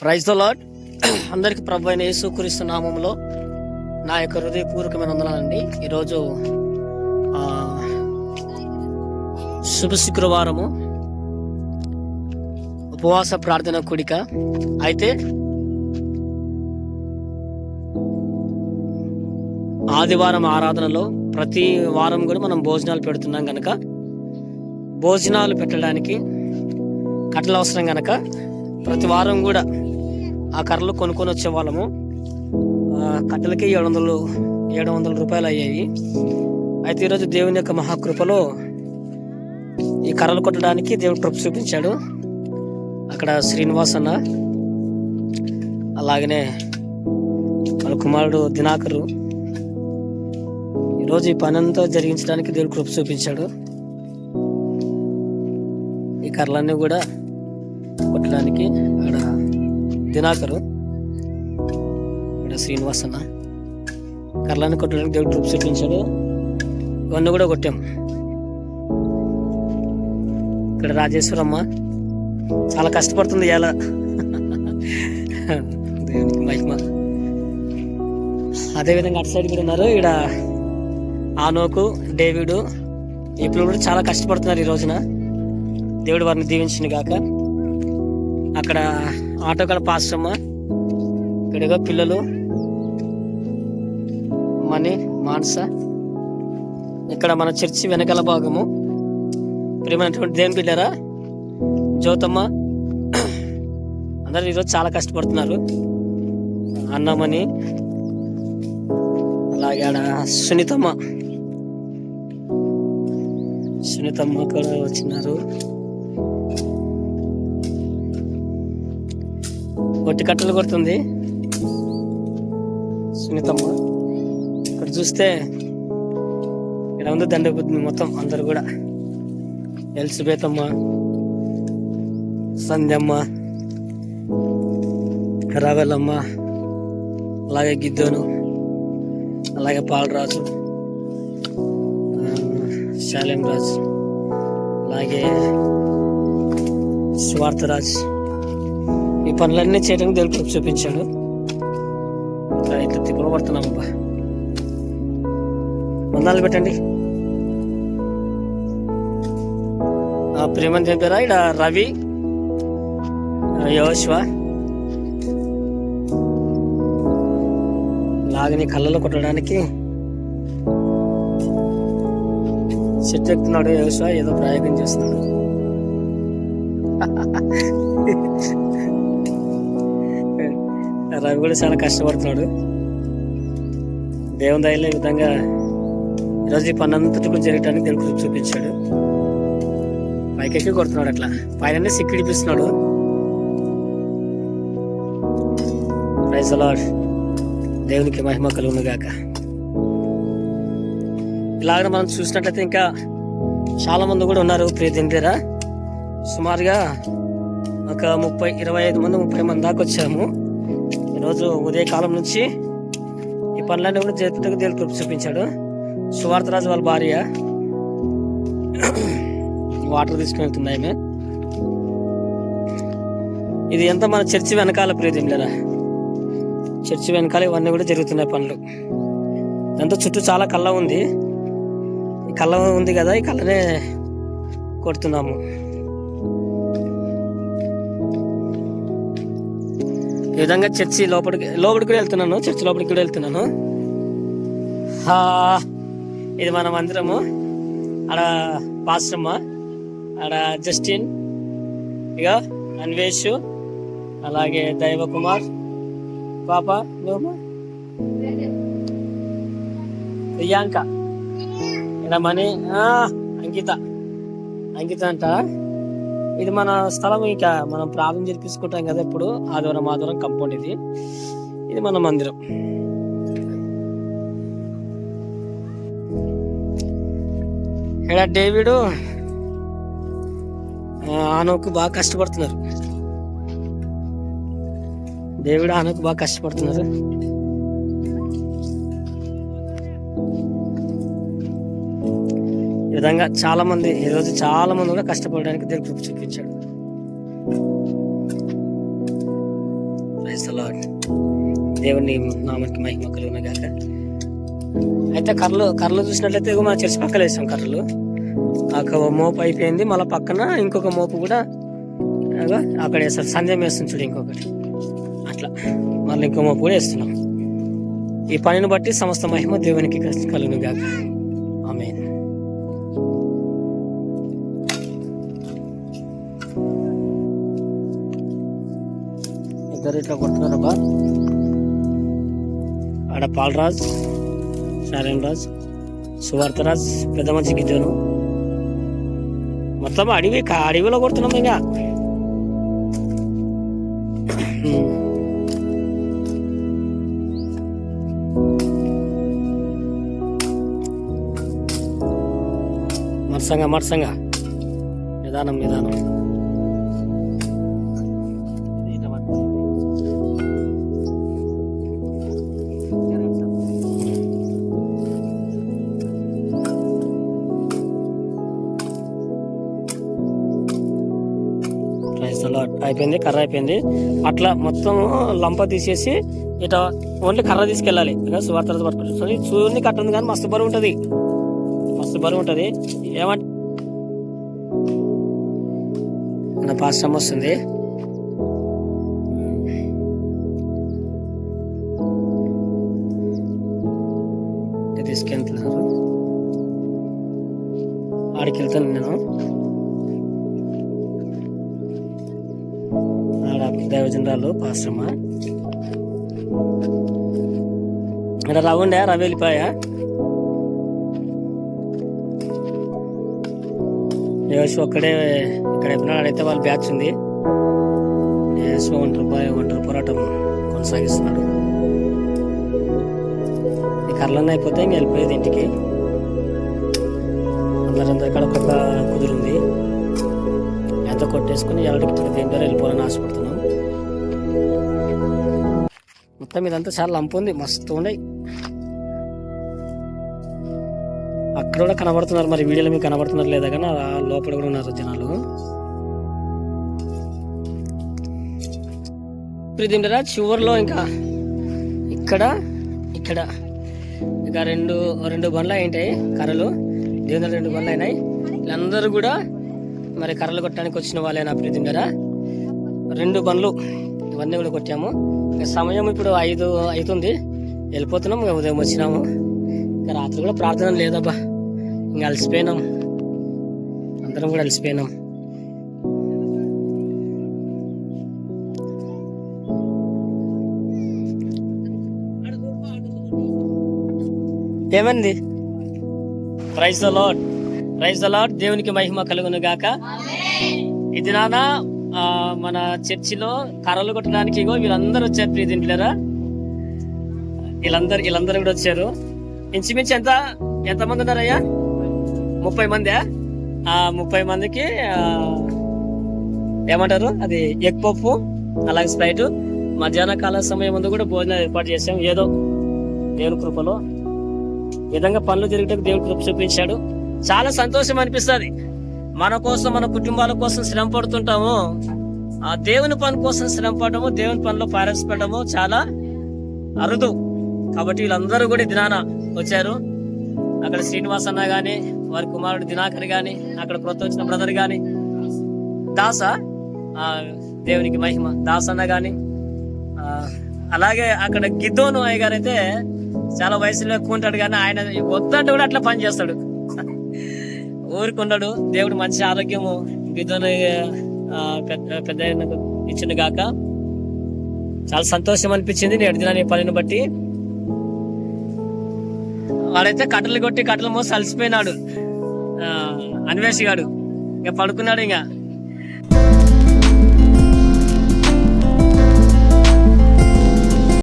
Praise the lord అందరికి ప్రభు అయిన యేసుక్రీస్తు నామంలో నా యొక్క హృదయపూర్వకమైన వందనాలండి. ఈరోజు శుభ శుక్రవారము. ఉపవాస ప్రార్థన కూడిక. అయితే ఆదివారం ఆరాధనలో ప్రతి వారం కూడా మనం భోజనాలు పెడుతున్నాం కనుక భోజనాలు పెట్టడానికి కట్టలు అవసరం కనుక ప్రతి వారం కూడా ఆ కర్రలు కొనుక్కొని వచ్చే వాళ్ళము కట్టెలకి ఏడు వందలు ఏడు వందల రూపాయలు అయ్యాయి. అయితే ఈరోజు దేవుని యొక్క మహాకృపలో ఈ కర్రలు కొట్టడానికి దేవుడు కృప చూపించాడు. అక్కడ శ్రీనివాస్ అన్న అలాగనే వాళ్ళ కుమారుడు దినాకరు. ఈరోజు ఈ పని అంతా జరిగించడానికి దేవుడు కృప చూపించాడు. ఈ కర్రలన్నీ కూడా కొట్టడానికి అక్కడ దినాకరు ఇక్కడ శ్రీనివాస్ అన్న. కర్రలను కొట్టడానికి దేవుడు కృప చూపించాడు ఇవన్నీ కూడా కొట్టాం. ఇక్కడ రాజేశ్వరమ్మ చాలా కష్టపడుతుంది ఎలా దేవునికి మహిమ. అదేవిధంగా అటు సైడ్ కూడా ఉన్నారు. ఇక్కడ ఆనోకు డేవిడు ఈ పిల్లలు కూడా చాలా కష్టపడుతున్నారు ఈ రోజున. దేవుడు వారిని దీవించింది గాక. అక్కడ ఆటో కాడ పాస్టమ్మ ఇక్కడగా పిల్లలు మణి మానస. ఇక్కడ మన చర్చి వెనకాల భాగము. ప్రియమైనటువంటి దేవుని బిడ్డారా జ్యోతమ్మ అందరూ ఈరోజు చాలా కష్టపడుతున్నారు. అన్నమని అలాగే ఆడ సునీతమ్మ. సునీతమ్మ కూడా వచ్చినారు. ఒట్టి కట్టలు కొడుతుంది. సునీతమ్మ ఇక్కడ చూస్తే ఇక్కడ ఉంది దండబుద్ధి మొత్తం అందరు కూడా. ఎల్సిబేతమ్మ సంధ్యమ్మ రావెలమ్మ అలాగే గిద్దోను అలాగే పాలరాజు శాలెం రాజు అలాగే స్వార్థరాజ్. ఈ పనులన్నీ చేయడానికి దేవుడు కృప చూపించాడు. ఇట్లా ఇట్లా తిప్పలు పడుతున్నామబ్బా వందాలు పెట్టండి. ఆ ప్రేమని చెప్పారా ఇక్కడ రవి ఆ, యోశ్వ లాగని కళ్ళలో కొట్టడానికి చెట్టు ఎక్కుతున్నాడు యోశ్వ ఏదో ప్రయోగం చేస్తున్నాడు. రవి కూడా చాలా కష్టపడుతున్నాడు. దేవుని దయలో ఈ విధంగా ఈరోజు ఈ పని కూడా జరగటానికి దేవుడు కృప చూపించాడు. పైకెక్కి కొడుతున్నాడు అట్లా. పైన సిక్కిడిపిస్తున్నాడు ప్రైజ్ అలాడ్ దేవునికి మహిమ కలుగును గాక. ఇలాగ మనం చూసినట్లయితే ఇంకా చాలా మంది కూడా ఉన్నారు ప్రీతిని దగ్గర. సుమారుగా ఒక ముప్పై ఇరవై ఐదు మంది ముప్పై మంది దాకా వచ్చాము. రోజు ఉదయకాలం నుంచి ఈ పనులన్నీ కూడా చేతులకు దేవుడు కృప చూపించాడు సువార్తరాజు వాళ్ళ భార్య వాటర్ తీసుకుని వెళ్తుంది ఆమె. ఇది ఎంత మన చర్చి వెనకాల ప్రియదింలేరా చర్చి వెనకాల ఇవన్నీ కూడా జరుగుతున్నాయి పనులు. దాంతో చుట్టూ చాలా కళ్ళ ఉంది. ఈ కళ్ళ ఉంది కదా ఈ కళ్ళనే కొడుతున్నాము. ఈ విధంగా చర్చి లోపలికి లోపలికి కూడా వెళ్తున్నాను. చర్చి లోపలికి కూడా వెళ్తున్నాను. ఇది మన మందిరము ఆడ పాశ్రమ ఆడ జస్టిన్ ఇక అన్వేష్ అలాగే దైవ కుమార్ పాప ప్రియాంక. ఇక్కడ మనీ అంకిత. అంకిత అంట? ఇది మన స్థలం ఇక మనం ప్రార్థన జరిపించుకుంటాం కదా ఇప్పుడు. ఆదివారం ఆదివారం కంపౌండ్ ఇది. ఇది మన మందిరం. ఇక్కడ డేవిడు? ఆనోకు బాగా కష్టపడుతున్నారు. డేవిడ్ ఆనోకు బాగా కష్టపడుతున్నారు. విధంగా చాలా మంది చాలామంది చాలా మంది కూడా కష్టపడడానికి దేవుడు కృప చూపించాడు. దేవుని నామానికి మహిమ కలుగునగాక అయితే కర్రలు కర్రలు చూసినట్లయితే మా చర్చి పక్కన వేసాం కర్రలు. ఒక మోపు అయిపోయింది మళ్ళీ పక్కన ఇంకొక మోపు కూడా అక్కడ వేస్తారు. సంధ్యం వేస్తుంది చూడు ఇంకొకటి. అట్లా. మళ్ళీ ఇంకో మోపు కూడా వేస్తున్నాం. ఈ పనిని బట్టి సమస్త మహిమ దేవునికి కలుగును గాక. ఇద్దరు ఇట్లా కొడుతున్నారబ్బా ఆడ పాలరాజ్ నారాయణ రాజ్ సువార్తరాజ్ పెద్ద మంచి గిద్దను. మొత్తం అడవి కా- అడవిలో కొడుతున్నాం ఇంకా మరసంగా మరసంగా నిదానం నిదానం. అయిపోయింది కర్ర అయిపోయింది. అట్లా మొత్తం లంప తీసేసి ఇట ఓన్లీ కర్ర తీసుకెళ్ళాలి. ఇంకా సువార్తలు పట్టుకుంటుంది చూడండి కట్టుంది కానీ మస్తు బరువు ఉంటుంది. మస్తు బరువు ఉంటుంది. ఏమంటే నా వస్తుంది. తీసుకెళ్తున్నారు ఆడికి వెళ్తాను నేను. దైవజనరాలు పాశ్రమ. ఇక్కడ రవి ఉండే రవి వెళ్ళిపోయా? యేసు ఒక్కడే ఇక్కడ ఎప్పుడు వాళ్ళ బ్యాచ్ ఉంది. యేసు ఒంటరి పోయి ఒంటరి పోరాటం కొనసాగిస్తున్నాడు. ఈ కర్రలన్నీ అయిపోతే ఇంక వెళ్ళిపోయేది ఇంటికి. అందరందరూ ఇక్కడ ఒక కుదురుంది. ఎంత కొట్టేసుకుని ఎవరికి దేని ద్వారా వెళ్ళిపోవాలని ఆశపడుతున్నాం. మొత్తం ఇదంతా చాలా లంపు ఉంది. మస్తు ఉన్నాయి. అక్కడ కూడా కనబడుతున్నారు. మరి వీడియోలో మీకు కనబడుతున్నారు లేదా కానీ ఆ లోపల కూడా ఉన్నారు జనాలు. ప్రీతిరా చివరిలో ఇంకా ఇక్కడ ఇక్కడ ఇంకా రెండు రెండు బండ్లు అయింటాయి కర్రలు. దేవుని రెండు బండ్లు అయినాయి. వీళ్ళందరూ కూడా మరి కర్రలు కొట్టడానికి వచ్చిన వాళ్ళేనా ప్రీతిరా రెండు బండ్లు. ఇవన్నీ కూడా కొట్టాము. ఇంకా సమయం ఇప్పుడు ఐదు అవుతుంది వెళ్ళిపోతున్నాం ఇంకా ఉదయం వచ్చినాము. ఇంకా రాత్రి కూడా ప్రార్థన లేదబ్బా. ఇంకా అలసిపోయినాం. అందరం కూడా అలసిపోయినాం. ఏమంది? Praise the Lord praise the Lord దేవునికి మహిమ కలుగును గాక. ఇది నాన్న ఆ, మన చర్చిలో కర్రలు కొట్టడానికి ఇగో వీళ్ళందరూ వచ్చారు ప్రీతింట్లేరా వీళ్ళందరూ వీళ్ళందరూ కూడా వచ్చారు. ఇంచుమించు ఎంత ఎంతమంది ఉన్నారయ్యా? ముప్పై మంది? ఆ ముప్పై మందికి ఏమంటారు? అది ఎగ్ పప్పు అలాగే స్ప్రైట్. మధ్యాహ్న కాల సమయం ముందు కూడా భోజనం ఏర్పాటు చేసాం ఏదో దేవుని కృపలో. విధంగా పనులు జరిగేటప్పుడు దేవుని కృప చూపించాడు. చాలా సంతోషం అనిపిస్తుంది. మన కోసం మన కుటుంబాల కోసం శ్రమ పడుతుంటాము. ఆ దేవుని పని కోసం శ్రమ పడము దేవుని పనిలో పారస్పడము చాలా అరుదు. కాబట్టి వీళ్ళందరూ కూడా దినాన వచ్చారు. అక్కడ శ్రీనివాస్ అన్న కానీ వారి కుమారుడు దినాకర్ కానీ అక్కడ కొత్త వచ్చిన బ్రదర్ కానీ దాస ఆ, దేవునికి మహిమ. దాస్ అన్న కానీ అలాగే అక్కడ గిద్దోను అయ్య గారు అయితే చాలా వయసులో ఎక్కువ ఉంటాడు కానీ ఆయన వద్దంటే కూడా అట్లా పని చేస్తాడు. ఊరుకున్నాడు దేవుడు మంచి ఆరోగ్యము గిద్దోను పెద్ద ఇచ్చిండు గాక. చాలా సంతోషం అనిపించింది నేను దినాన్ని పనిని బట్టి. వాడైతే కట్టలు కొట్టి కట్టలు మోసి అలసిపోయినాడు. అన్వేషిగాడు అన్వేష్ గాడు. ఇంకా పడుకున్నాడు ఇంకా.